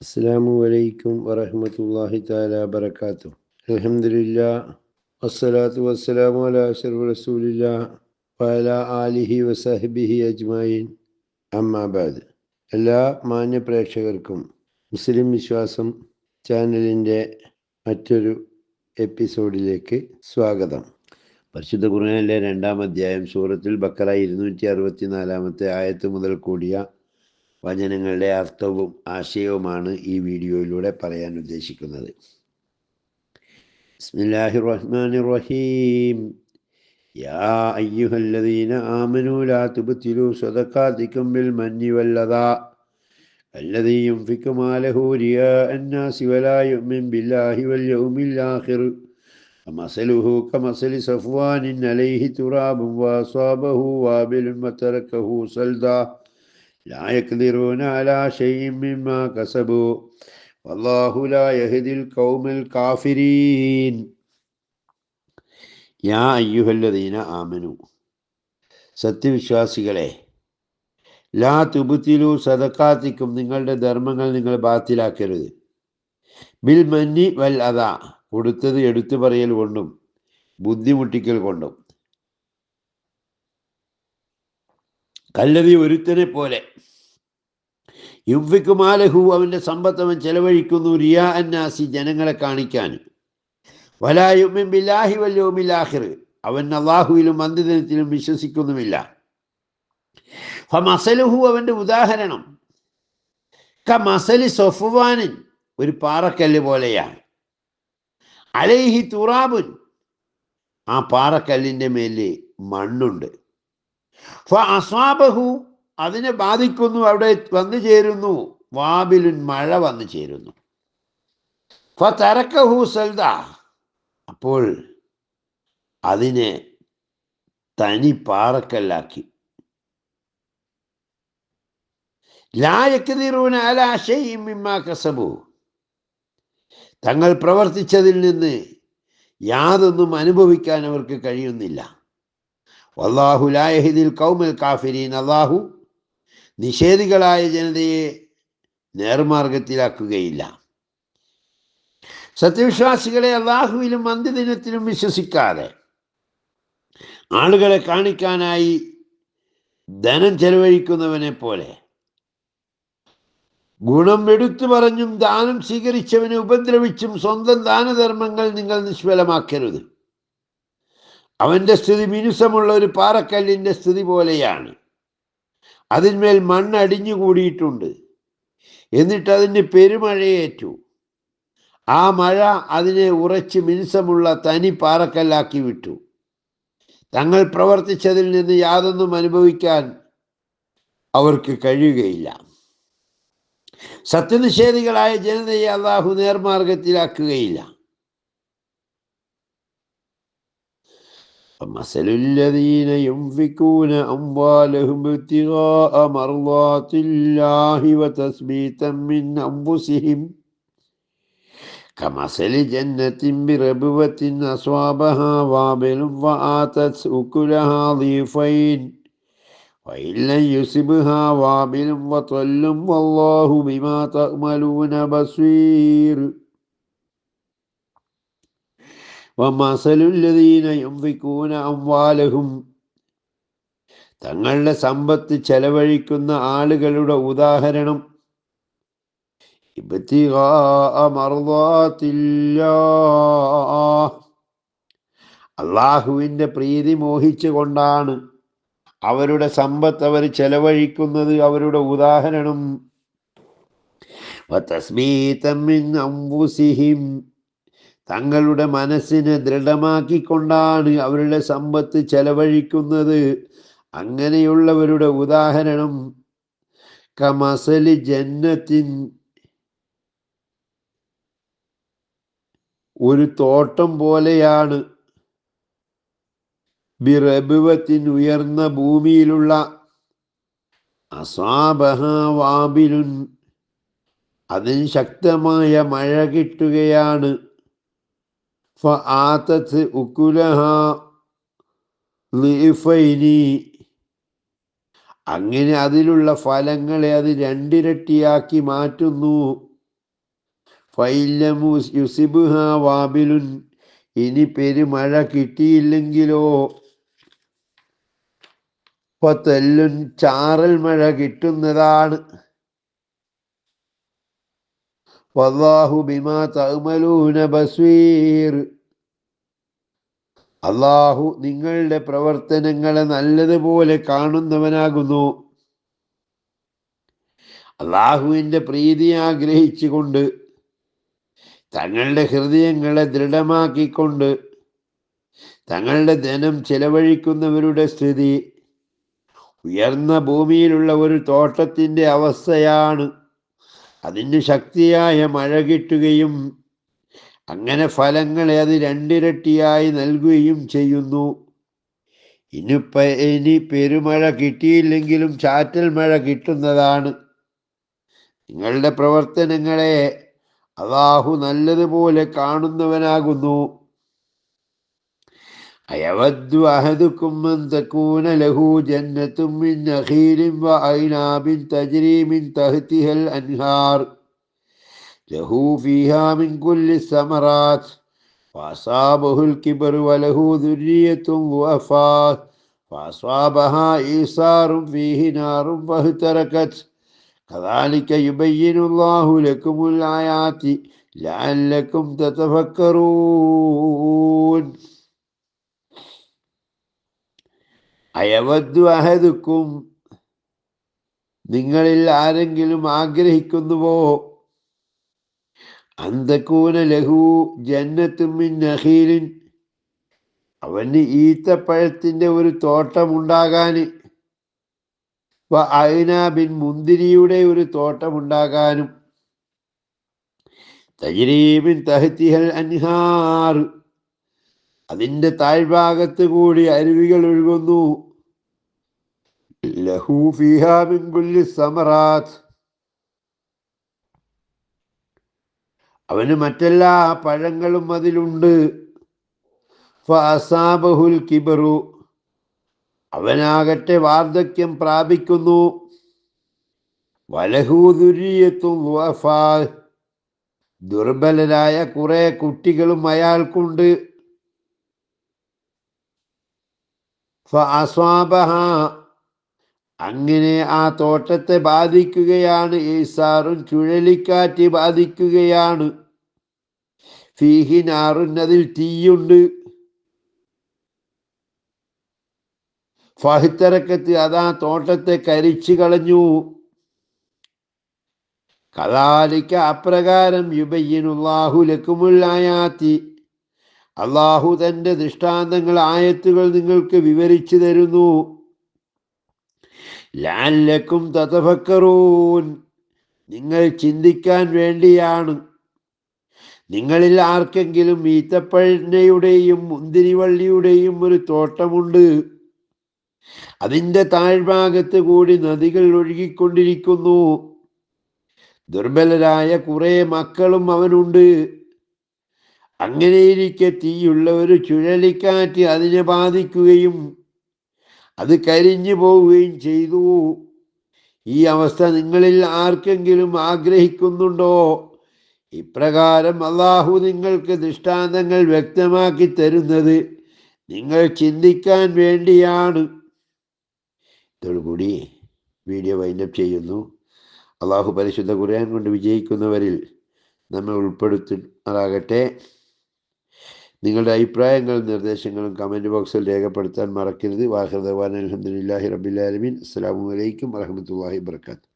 അസ്സാമു അലൈക്കും വറഹമത്തല്ലാഹി താല വബർക്കാത്തു അലഹമില്ല വസ്സലാത്തു വസ്സലാമു അല റസൂലില്ല വല ആലിഹി വസഹബിഹി അജ്മായിൻ അമ്മാബാദ് എല്ലാ മാന്യ പ്രേക്ഷകർക്കും മുസ്ലിം വിശ്വാസം ചാനലിന്റെ മറ്റൊരു എപ്പിസോഡിലേക്ക് സ്വാഗതം. പരിശുദ്ധ ഖുർആനിലെ രണ്ടാം അധ്യായം സൂറത്തിൽ ബക്കറ ഇരുന്നൂറ്റി അറുപത്തി നാലാമത്തെ ആയത്ത് മുതൽ കൂടിയ വചനങ്ങളുടെ അർത്ഥവും ആശയവുമാണ് ഈ വീഡിയോയിലൂടെ പറയാൻ ഉദ്ദേശിക്കുന്നത് ബിസ്മില്ലാഹിർ റഹ്മാനിർ റഹീം യാ അയ്യുഹല്ലദീന ആമനൂ ലാ തുബ്തിലൂ സദഖാതികും ബിൽ മന്നി വല്ലദാ الذي ينفق ماله رياء الناس ولا يؤمن بالله واليوم الآخر فمثله كمثل صفوان عليه تراب وأصابه وابل وتركه صلدا لا يقدرون على شيء مما كسبوا والله لا يهدي القوم الكافرين യാ അയ്യുഹല്ലദീന ആമനു സത്യവിശ്വാസികളെ ലാ തുബുത്തിലു സദക്കാത്തിക്കും നിങ്ങളുടെ ധർമ്മങ്ങൾ നിങ്ങൾ ബാത്തിലാക്കരുത് ബിൽ മന്നി വൽ അതാ കൊടുത്തത് എടുത്തു പറയൽ കൊണ്ടും ബുദ്ധിമുട്ടിക്കൽ കൊണ്ടും കല്ലതി ഒരുത്തനെ പോലെ. യുവിക്കുമാലഹു അവന്റെ സമ്പത്ത് അവൻ ചെലവഴിക്കുന്നു. റിയാ അന്നാസി ജനങ്ങളെ കാണിക്കാൻ. വലായുമിൻ ബില്ലാഹി വല്യോമില്ലാഹിർ അവൻ അള്ളാഹുവിലും അന്ത്യദിനത്തിലും വിശ്വസിക്കുന്നുമില്ല. മസലുഹു അവന്റെ ഉദാഹരണം. ക മസലി സൊഫുവാനിൻ ഒരു പാറക്കല്ല് പോലെയാണ്. അലൈഹി തുറാബുൻ. ആ പാറക്കല്ലിന്റെ മേലെ മണ്ണുണ്ട്. അസ്വാബഹു അതിനെ ബാധിക്കുന്നു അവിടെ വന്നു ചേരുന്നു. വാബിലുൻ മഴ വന്നു ചേരുന്നു. തരക്കഹു സൽദ അപ്പോൾ അതിനെ തനി പാറക്കല്ലാക്കി. ലായക്കതിറൂന അലാശയും കസബു തങ്ങൾ പ്രവർത്തിച്ചതിൽ നിന്ന് യാതൊന്നും അനുഭവിക്കാൻ അവർക്ക് കഴിയുന്നില്ല. വല്ലാഹു ലായഹിദിൽ കൗമിൽ കാഫിരീൻ. അള്ളാഹു നിഷേധികളായ ജനതയെ നേർമാർഗത്തിലാക്കുകയില്ല. സത്യവിശ്വാസികളെ അള്ളാഹുവിലും അന്ത്യദിനത്തിലും വിശ്വസിക്കാതെ ആളുകളെ കാണിക്കാനായി ധനം ചെലവഴിക്കുന്നവനെ പോലെ ഗുണം എടുത്തു പറഞ്ഞും ദാനം സ്വീകരിച്ചവനെ ഉപദ്രവിച്ചും സ്വന്തം ദാനധർമ്മങ്ങൾ നിങ്ങൾ നിഷ്ഫലമാക്കരുത്. അവന്റെ സ്ഥിതി മിനുസമുള്ള ഒരു പാറക്കല്ലിന്റെ സ്ഥിതി പോലെയാണ്. അതിന്മേൽ മണ്ണ് അടിഞ്ഞുകൂടിയിട്ടുണ്ട്. എന്നിട്ട് അതിന് പെരുമഴയേറ്റു. ആ മഴ അതിനെ ഉറച്ച് മിനുസമുള്ള തനി പാറക്കല്ലാക്കി വിട്ടു. തങ്ങൾ പ്രവർത്തിച്ചതിൽ നിന്ന് യാതൊന്നും അനുഭവിക്കാൻ അവർക്ക് കഴിയുകയില്ല. സത്യനിഷേധികളായ ജനതയെ അള്ളാഹു നേർമാർഗത്തിലാക്കുകയില്ല. مثل الذين ينفقون أموالهم ابتغاء مرضات الله وتثبيتا من أنفسهم كمثل جنة بربوة أصابها وابل وآتت أكلها ضيفين وإن لم يصبها وابل وطل والله بما تأملون بصير അംവാലഹും തങ്ങളുടെ സമ്പത്ത് ചെലവഴിക്കുന്ന ആളുകളുടെ ഉദാഹരണം. അള്ളാഹുവിന്റെ പ്രീതി മോഹിച്ചുകൊണ്ടാണ് അവരുടെ സമ്പത്ത് അവർ ചെലവഴിക്കുന്നത് അവരുടെ ഉദാഹരണം. തങ്ങളുടെ മനസ്സിനെ ദൃഢമാക്കിക്കൊണ്ടാണ് അവരുടെ സമ്പത്ത് ചെലവഴിക്കുന്നത്. അങ്ങനെയുള്ളവരുടെ ഉദാഹരണം കമസലി ജന്നത്തിൻ ഒരു തോട്ടം പോലെയാണ്. ബിറബുവത്തിൻ ഉയർന്ന ഭൂമിയിലുള്ള അസാബഹാവാബിലുൻ അതിന് ശക്തമായ മഴ കിട്ടുകയാണ്. ലിഫൈനി അങ്ങനെ അതിലുള്ള ഫലങ്ങളെ അത് രണ്ടിരട്ടിയാക്കി മാറ്റുന്നു. ഫൈലമു യുസിബുഹ വാബിലുൻ ഇനി പെരുമഴ കിട്ടിയില്ലെങ്കിലോ? തെല്ലുൻ ചാറൽ മഴ കിട്ടുന്നതാണ്. വല്ലാഹു ബിമാ തഅമലൂന ബസ്വീർ അള്ളാഹു നിങ്ങളുടെ പ്രവർത്തനങ്ങളെ നല്ലതുപോലെ കാണുന്നവനാകുന്നു. അള്ളാഹുവിന്റെ പ്രീതി ആഗ്രഹിച്ചുകൊണ്ട് തങ്ങളുടെ ഹൃദയങ്ങളെ ദൃഢമാക്കിക്കൊണ്ട് തങ്ങളുടെ ധനം ചെലവഴിക്കുന്നവരുടെ സ്ഥിതി ഉയർന്ന ഭൂമിയിലുള്ള ഒരു തോട്ടത്തിന്റെ അവസ്ഥയാണ് അതിന് ശക്തിയായ മഴ കിട്ടുകയും അങ്ങനെ ഫലങ്ങളെ അത് രണ്ടിരട്ടിയായി നൽകുകയും ചെയ്യുന്നു. ഇനിപ്പ ഇനി പെരുമഴ കിട്ടിയില്ലെങ്കിലും ചാറ്റൽ മഴ കിട്ടുന്നതാണ്. നിങ്ങളുടെ പ്രവർത്തനങ്ങളെ അള്ളാഹു നല്ലതുപോലെ കാണുന്നവനാകുന്നു. أيود أحدكم أن تكون له جنة من نخيل وأعناب تجري من تحتها الأنهار. له فيها من كل الثمرات. فأصابه الكبر وله ذرية وفاة فأصابها إيصار فيه نار فاهتركت. كذلك يبين الله لكم الآيات لعلكم تتفكرون. അയവദ്ദു അഹദുക്കും. നിങ്ങളിൽ ആരെങ്കിലും ആഗ്രഹിക്കുന്നുവോ? അന്തക്കൂന ലഹു ജന്നത്തുമിൻ നഹീലിൻ. അവന് ഈത്തപ്പഴത്തിന്റെ ഒരു തോട്ടമുണ്ടാകാന് വ അയനാബിൻ മുന്തിരിയുടെ ഒരു തോട്ടമുണ്ടാകാനും തജരീബിൻ തഹത്തിഹൽ അൻഹാർ. അതിന്റെ താഴ്ഭാഗത്ത് കൂടി അരുവികൾ ഒഴുകുന്നു. ലഹു മിൻ കുല്ലി സമറാത്ത്. അവന് മറ്റെല്ലാ പഴങ്ങളും അതിലുണ്ട്. ഫഅസാബഹുൽ കിബറു. അവനാകട്ടെ വാർദ്ധക്യം പ്രാപിക്കുന്നു. വലഹൂദുര്യത്തും ദുർബലരായ കുറെ കുട്ടികളും അയാൾക്കുണ്ട്. ഫ ഫഅസ്വാബഹ അങ്ങനെ ആ തോട്ടത്തെ ബാധിക്കുകയാണ്. ഈസാറും ചുഴലിക്കാറ്റ് ബാധിക്കുകയാണ്. ഫീഹിനാറുൻ അതിൽ തീയുണ്ട്. ഫഹിത്തറക്കത്ത് അതാ തോട്ടത്തെ കരിച്ചു കളഞ്ഞു. കഥാലിക്ക അപ്രകാരം യുബയ്യനുല്ലാഹു ലക്കുമുള്ളായാത്തി അള്ളാഹു തന്റെ ദൃഷ്ടാന്തങ്ങൾ ആയത്തുകൾ നിങ്ങൾക്ക് വിവരിച്ചു തരുന്നു. ലാലക്കും തതഫക്കറൂൻ. നിങ്ങൾ ചിന്തിക്കാൻ വേണ്ടിയാണ്. നിങ്ങളിൽ ആർക്കെങ്കിലും ഈത്തപ്പഴയുടെയും മുന്തിരിവള്ളിയുടെയും ഒരു തോട്ടമുണ്ട്. അതിന്റെ താഴ്ഭാഗത്ത് കൂടി നദികൾ ഒഴുകിക്കൊണ്ടിരിക്കുന്നു. ദുർബലരായ കുറെ മക്കളും അവനുണ്ട്. അങ്ങനെയിരിക്കെ തീയുള്ള ഒരു ചുഴലിക്കാറ്റ് അതിനെ ബാധിക്കുകയും അത് കരിഞ്ഞു പോവുകയും ചെയ്തു. ഈ അവസ്ഥ നിങ്ങളിൽ ആർക്കെങ്കിലും ആഗ്രഹിക്കുന്നുണ്ടോ? ഇപ്രകാരം അള്ളാഹു നിങ്ങൾക്ക് ദൃഷ്ടാന്തങ്ങൾ വ്യക്തമാക്കി തരുന്നത് നിങ്ങൾ ചിന്തിക്കാൻ വേണ്ടിയാണ്. ഇതോടുകൂടി വീഡിയോ വൈൻഡപ്പ് ചെയ്യുന്നു. അള്ളാഹു പരിശുദ്ധ ഖുർആൻ കൊണ്ട് വിജയിക്കുന്നവരിൽ നമ്മൾ ഉൾപ്പെടുത്തി ഉൾപ്പെടുത്തുമാറാകട്ടെ. നിങ്ങളുടെ അഭിപ്രായങ്ങളും നിർദ്ദേശങ്ങളും കമന്റ് ബോക്സിൽ രേഖപ്പെടുത്താൻ മറക്കരുത്. വാഹൃദവാൻ അലഹദില്ലാഹി റബിലാലമീൻ അസ്സാം വലൈക്കും വരഹമത്തല്ലാഹി വർക്കാത്തു